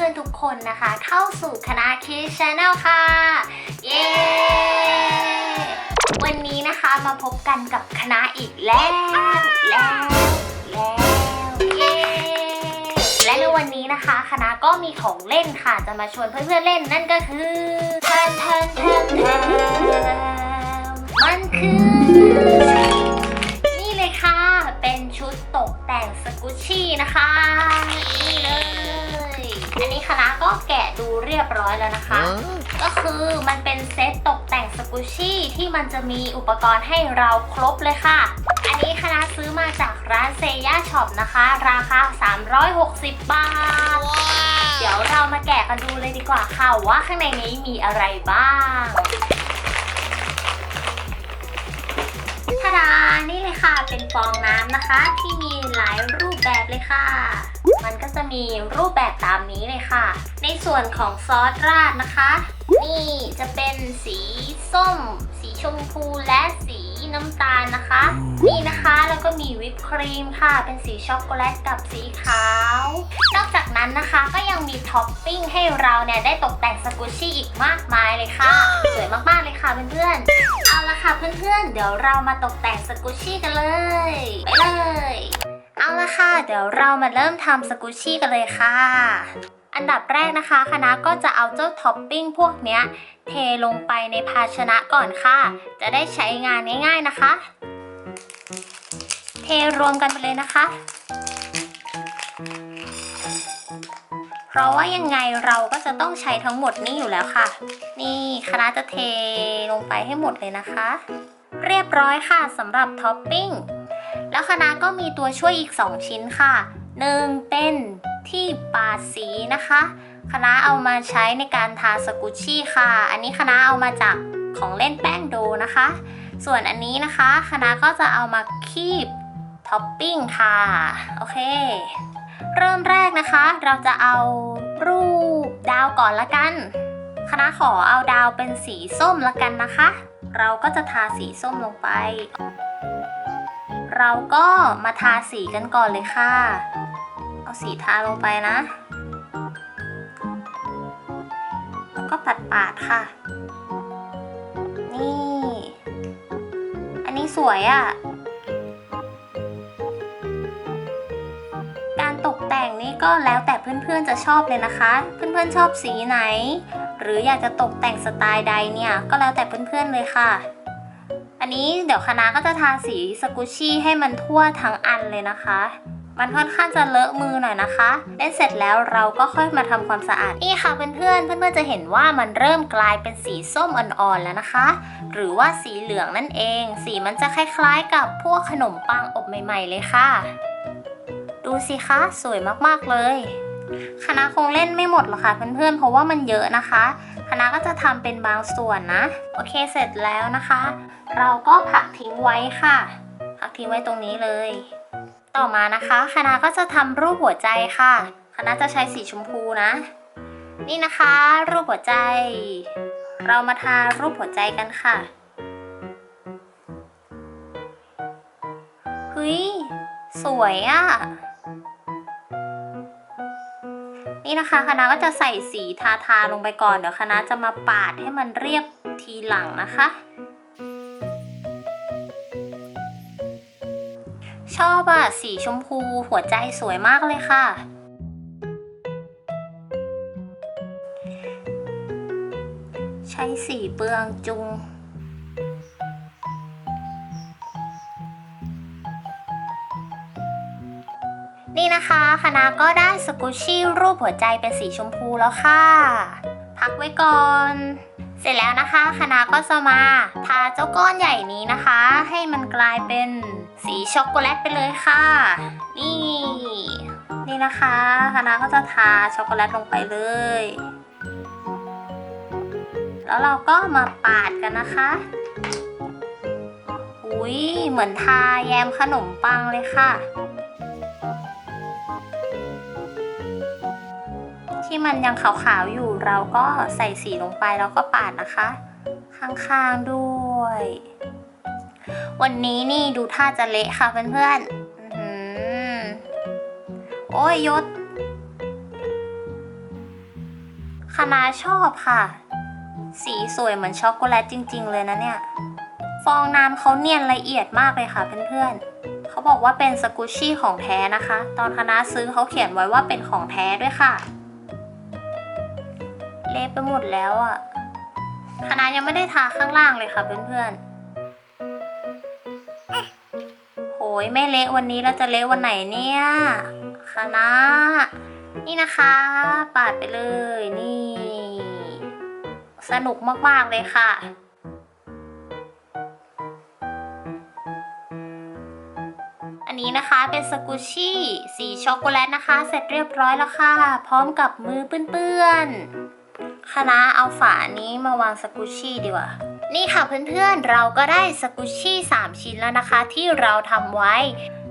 พื่อนๆทุกคนนะคะ เข้าสู่คณะคิดชาแนลค่ะ เย้ วันนี้นะคะมาพบกันกับคณะอีกแล้ว แล้ว แล้วเย้และในวันนี้นะคะ คณะก็มีของเล่นค่ะ จะมาชวนเพื่อนๆเล่นนั่นก็คือแทนแทนแทนแทนมันคือนี่เลยค่ะ เป็นชุดตกแต่งสกุชชี่นะคะ นี่เลย แกะดูเรียบร้อยแล้วนะคะ ก็คือมันเป็นเซตตกแต่งสกุชชี่ที่มันจะมีอุปกรณ์ให้เราครบเลยค่ะ อันนี้คณะซื้อมาจากร้านเซย่าช็อปนะคะ ราคา 360 บาท เดี๋ยวเรามาแกะกันดูเลยดีกว่าค่ะว่าข้างในนี้มีอะไรบ้าง ฟองน้ำนะคะ ที่มีหลายรูปแบบเลยค่ะ มันก็จะมีรูปแบบตามนี้เลยค่ะ ในส่วนของซอสราดนะคะ นี่จะเป็นสีส้ม สีชมพูและสีน้ำตาลนะคะ นี่นะคะแล้วก็มีวิปครีมค่ะ เป็นสีช็อกโกแลตกับสีขาวนอกจากนั้นนะคะก็ยังมีท็อปปิ้งให้เราเนี่ยได้ตกแต่งสกุชชี่อีกมากมายเลยค่ะ สวยมากๆเลยค่ะเพื่อนๆเอา ละค่ะเพื่อนๆ เดี๋ยวเรามาตกแต่งสกุชชี่กันเลย ไปเลย เอาละค่ะ เดี๋ยวเรามาเริ่มทำสกุชชี่กันเลยค่ะ อันดับแรกนะคะคณะก็จะเอาเจ้าท็อปปิ้งพวกเนี้ย เทลงไปในภาชนะก่อนค่ะ จะได้ใช้งานง่ายๆนะคะ เทรวมกันไปเลยนะคะ เพราะว่ายังไงเราก็จะต้องใช้ทั้งหมดนี้อยู่แล้วค่ะ นี่คณะจะเทลงไปให้หมดเลยนะคะ เรียบร้อยค่ะสำหรับท็อปปิ้งแล้วคณะก็มีตัวช่วยอีก 2 ชิ้นค่ะหนึ่งเป็นที่ปาดสีนะคะ คณะเอามาใช้ในการทาสกุชชี่ค่ะ อันนี้คณะเอามาจากของเล่นแป้งโดนะคะ ส่วนอันนี้นะคะ คณะก็จะเอามาคีบท็อปปิ้งค่ะ โอเค เริ่มแรกนะคะ เราจะเอารูปดาวก่อนละกัน คณะขอเอาดาวเป็นสีส้มละกันนะคะ เราก็จะทาสีส้มลงไป เราก็มาทาสีกันก่อนเลยค่ะ เอาสีทาลงไปนะ แล้วก็ปัดปาดๆค่ะ นี่ อันนี้สวยอะ่ะ แต่งนี่ก็แล้วแต่เพื่อนๆจะชอบเลยนะคะ เพื่อนๆชอบสีไหน หรืออยากจะตกแต่งสไตล์ใดเนี่ยก็แล้วแต่เพื่อนๆเลยค่ะ อันนี้เดี๋ยวคณะก็จะทาสีสกุชชี่ให้มันทั่วทั้งอันเลยนะคะ มันค่อนข้างจะเลอะมือหน่อยนะคะเล่นเสร็จแล้วเราก็ค่อยมาทำความสะอาดนี่ค่ะเพื่อนๆเพื่อนๆจะเห็นว่ามันเริ่มกลายเป็นสีส้มอ่อนๆแล้วนะคะ หรือว่าสีเหลืองนั่นเอง สีมันจะคล้ายๆ กับพวกขนมปังอบใหม่ ๆ เลยค่ะ ดูสิคะ สวยมากๆเลย คณะคงเล่นไม่หมดหรอกค่ะเพื่อนๆ เพราะว่ามันเยอะนะคะ คณะก็จะทำเป็นบางส่วนนะ โอเคเสร็จแล้วนะคะ เราก็ผักทิ้งไว้ค่ะ ผักทิ้งไว้ตรงนี้เลย ต่อมานะคะ คณะก็จะทำรูปหัวใจค่ะ คณะจะใช้สีชมพูนะ นี่นะคะ รูปหัวใจ เรามาทารูปหัวใจกันค่ะเฮ้ยสวยอะ่ะ นี่นะคะคณะก็จะใส่สีทาทาๆลงไปก่อน เดี๋ยวคณะจะมาปาดให้มันเรียบทีหลังนะคะ ชอบอะสีชมพูหัวใจสวยมากเลยค่ะใช้สีเปลืองจุง นี่นะคะคณะก็ได้สกุชชี่รูปหัวใจเป็นสีชมพูแล้วค่ะ พักไว้ก่อน เสร็จแล้วนะคะคณะก็จะมาทาเจ้าก้อนใหญ่นี้นะคะ ให้มันกลายเป็นสีช็อกโกแลตไปเลยค่ะ นี่ นี่นะคะคณะก็จะทาช็อกโกแลตลงไปเลย แล้วเราก็มาปาดกันนะคะอุ้ยเหมือนทาแยมขนมปังเลยค่ะ ที่มันยังขาวๆอยู่เราก็ใส่สีลงไปแล้วก็ปาดนะคะ ข้างๆด้วย วันนี้นี่ดูท่าจะเละค่ะเพื่อนๆโอ้ยยศคณะชอบค่ะ สีสวยเหมือนช็อกโกแลตจริง ๆ เลยนะเนี่ย ฟองน้ำเขาเนียนละเอียดมากเลยค่ะเพื่อนๆเขาบอกว่าเป็นสกุชชี่ของแท้นะคะ ตอนคณะซื้อเขาเขียนไว้ว่าเป็นของแท้ด้วยค่ะ เละไปหมดแล้วอะ่ะคณะยังไม่ได้ทาข้างล่างเลยค่ะเพื่อนๆโหยไม่เละวันนี้เราจะเละวันไหนเนี่ยคณะนี่นะคะ ปาดไปเลยนี่ สนุกมากๆเลยค่ะอันนี้นะคะเป็นสกุชชี่สีช็อกโกแลตนะคะ เสร็จเรียบร้อยแล้วค่ะ พร้อมกับมือเปื้อนๆ คณะเอาฝานี้มาวางสกุชี่ดีกว่า นี่ค่ะเพื่อนๆ เราก็ได้สกุชี่ 3 ชิ้นแล้วนะคะ ที่เราทำไว้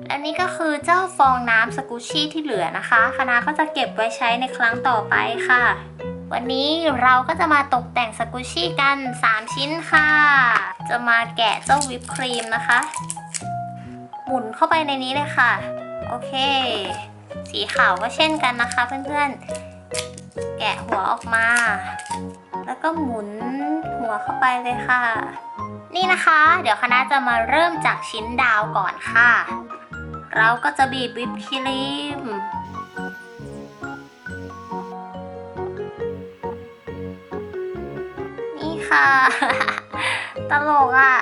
และนี่ก็คือเจ้าฟองน้ำสกุชชี่ที่เหลือนะคะ คณะก็จะเก็บไว้ใช้ในครั้งต่อไปค่ะ วันนี้เราก็จะมาตกแต่งสกุชชี่กัน 3 ชิ้นค่ะ จะมาแกะเจ้าวิปครีมนะคะ หมุนเข้าไปในนี้เลยค่ะ โอเค สีขาวก็เช่นกันนะคะเพื่อนๆ แกะหัวออกมา แล้วก็หมุนหัวเข้าไปเลยค่ะ นี่นะคะ เดี๋ยวคณะจะมาเริ่มจากชิ้นดาวก่อนค่ะ เราก็จะบีบวิปครีมนี่ค่ะ ตลกอะ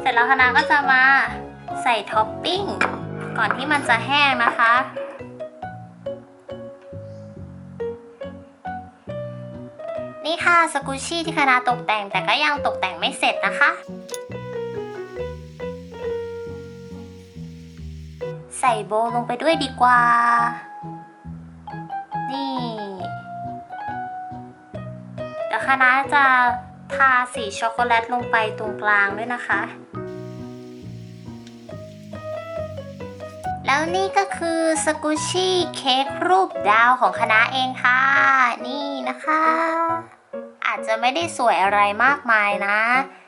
เสร็จแล้วคณะก็จะมาใส่ท็อปปิ้ง ก่อนที่มันจะแห้งนะคะ นี่ค่ะสกุชชี่ที่คณะตกแต่งแต่ก็ยังตกแต่งไม่เสร็จนะคะใส่โบลงไปด้วยดีกว่า นี่ เดี๋ยวคณะจะทาสีช็อกโกแลตลงไปตรงกลางด้วยนะคะ แล้วนี่ก็คือสกุชชี่เค้กรูปดาวของคณะเองค่ะ นี่นะคะ อาจจะไม่ได้สวยอะไรมากมายนะ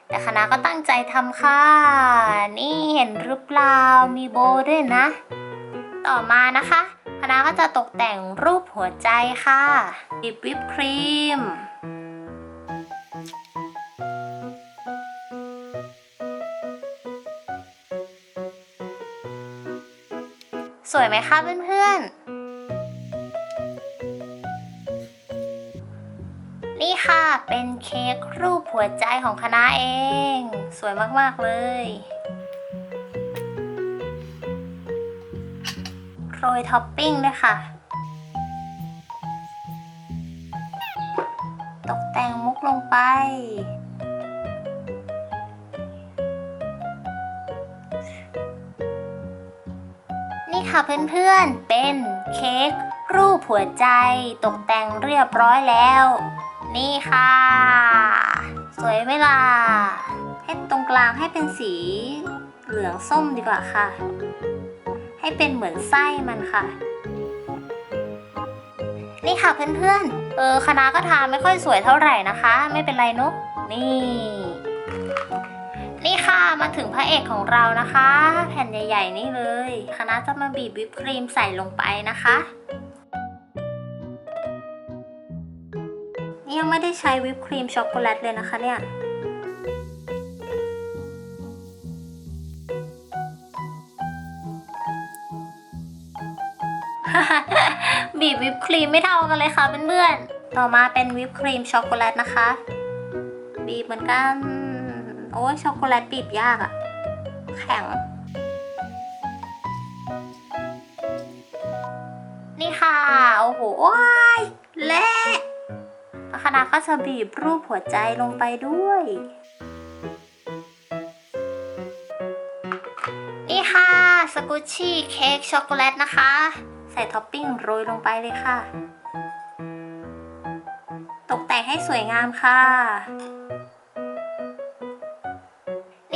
แต่คณะก็ตั้งใจทำค่ะ นี่เห็นหรือเปล่ามีโบด้วยนะ ต่อมานะคะ คณะก็จะตกแต่งรูปหัวใจค่ะบีบวิปครีม วยไหมคะเพื่อนๆ นี่ค่ะเป็นเค้กรูปหัวใจของคณะเอง สวยมากๆเลย โรยท็อปปิ้งด้วยค่ะ ตกแต่งมุกลงไป ค่ะเพื่อนๆ เป็นเค้กรูปหัวใจตกแต่งเรียบร้อยแล้ว นี่ค่ะ สวยไหมล่ะให้ตรงกลางให้เป็นสีเหลืองส้มดีกว่าค่ะ ให้เป็นเหมือนไส้มันค่ะ นี่ค่ะเพื่อนๆ เออคณะก็ทาไม่ค่อยสวยเท่าไหร่นะคะ ไม่เป็นไรเนอะนี่ นี่ค่ะมาถึงพระเอกของเรานะคะ แผ่นใหญ่ ๆ นี่เลยคณะจะมาบีบวิปครีมใส่ลงไปนะคะนี่ยังไม่ได้ใช้วิปครีมช็อกโกแลตเลยนะคะเนี่ยบีบวิปครีมไม่เท่ากันเลยค่ะเพื่อนๆต่อมาเป็นวิปครีมช็อกโกแลตนะคะ บีบเหมือนกัน อ้ยช็อกโกแลตบีบยากอะแข็ง นี่ค่ะ โอ้โหโอ้ยเละคณะก็จะบีบรูปหัวใจลงไปด้วย นี่ค่ะ สกุชชี่เค้กช็อกโกแลตนะคะ ใส่ท็อปปิ้งโรยลงไปเลยค่ะ ตกแต่งให้สวยงามค่ะ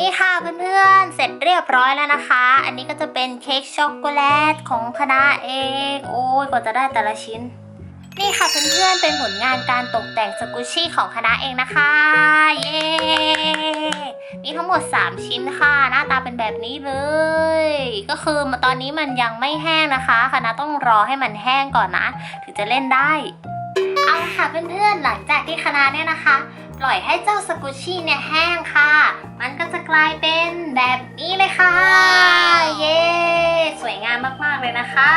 นี่ค่ะเพื่อนๆ เสร็จเรียบร้อยแล้วนะคะ อันนี้ก็จะเป็นเค้กช็อกโกแลตของคณะเอง โอ้ยกว่าจะได้แต่ละชิ้น นี่ค่ะเพื่อนๆ เป็นผลงานการตกแต่งสกุชชี่ของคณะเองนะคะ เย้ มีทั้งหมด 3 ชิ้นค่ะ หน้าตาเป็นแบบนี้เลย ก็คือตอนนี้มันยังไม่แห้งนะคะ คณะต้องรอให้มันแห้งก่อนนะ ถึงจะเล่นได้ เอาละค่ะเพื่อนๆ หลังจากที่คณะเนี่ยนะคะ ปล่อยให้เจ้าสกุชชี่เนี่ยแห้งค่ะ มันก็จะกลายเป็นแบบนี้เลยค่ะ เย้ สวยงามมากๆเลยนะคะ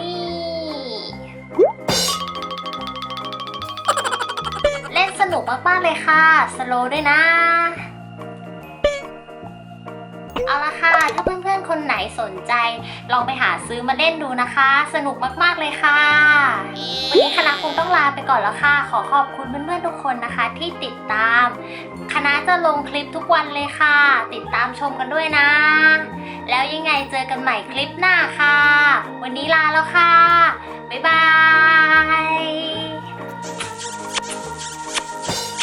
นี่ เล่นสนุกมากๆเลยค่ะ สโลว์ด้วยนะ เอาละค่ะ ถ้าเพื่อนๆ คนไหนสนใจ ลองไปหาซื้อมาเล่นดูนะคะ สนุกมากๆเลยค่ะ วันนี้คณะคงต้องลาไปก่อนแล้วค่ะ ขอขอบคุณเพื่อนๆ ทุกคนนะคะที่ติดตาม คณะจะลงคลิปทุกวันเลยค่ะ ติดตามชมกันด้วยนะ แล้วยังไงเจอกันใหม่คลิปหน้าค่ะ วันนี้ลาแล้วค่ะ บ๊ายบาย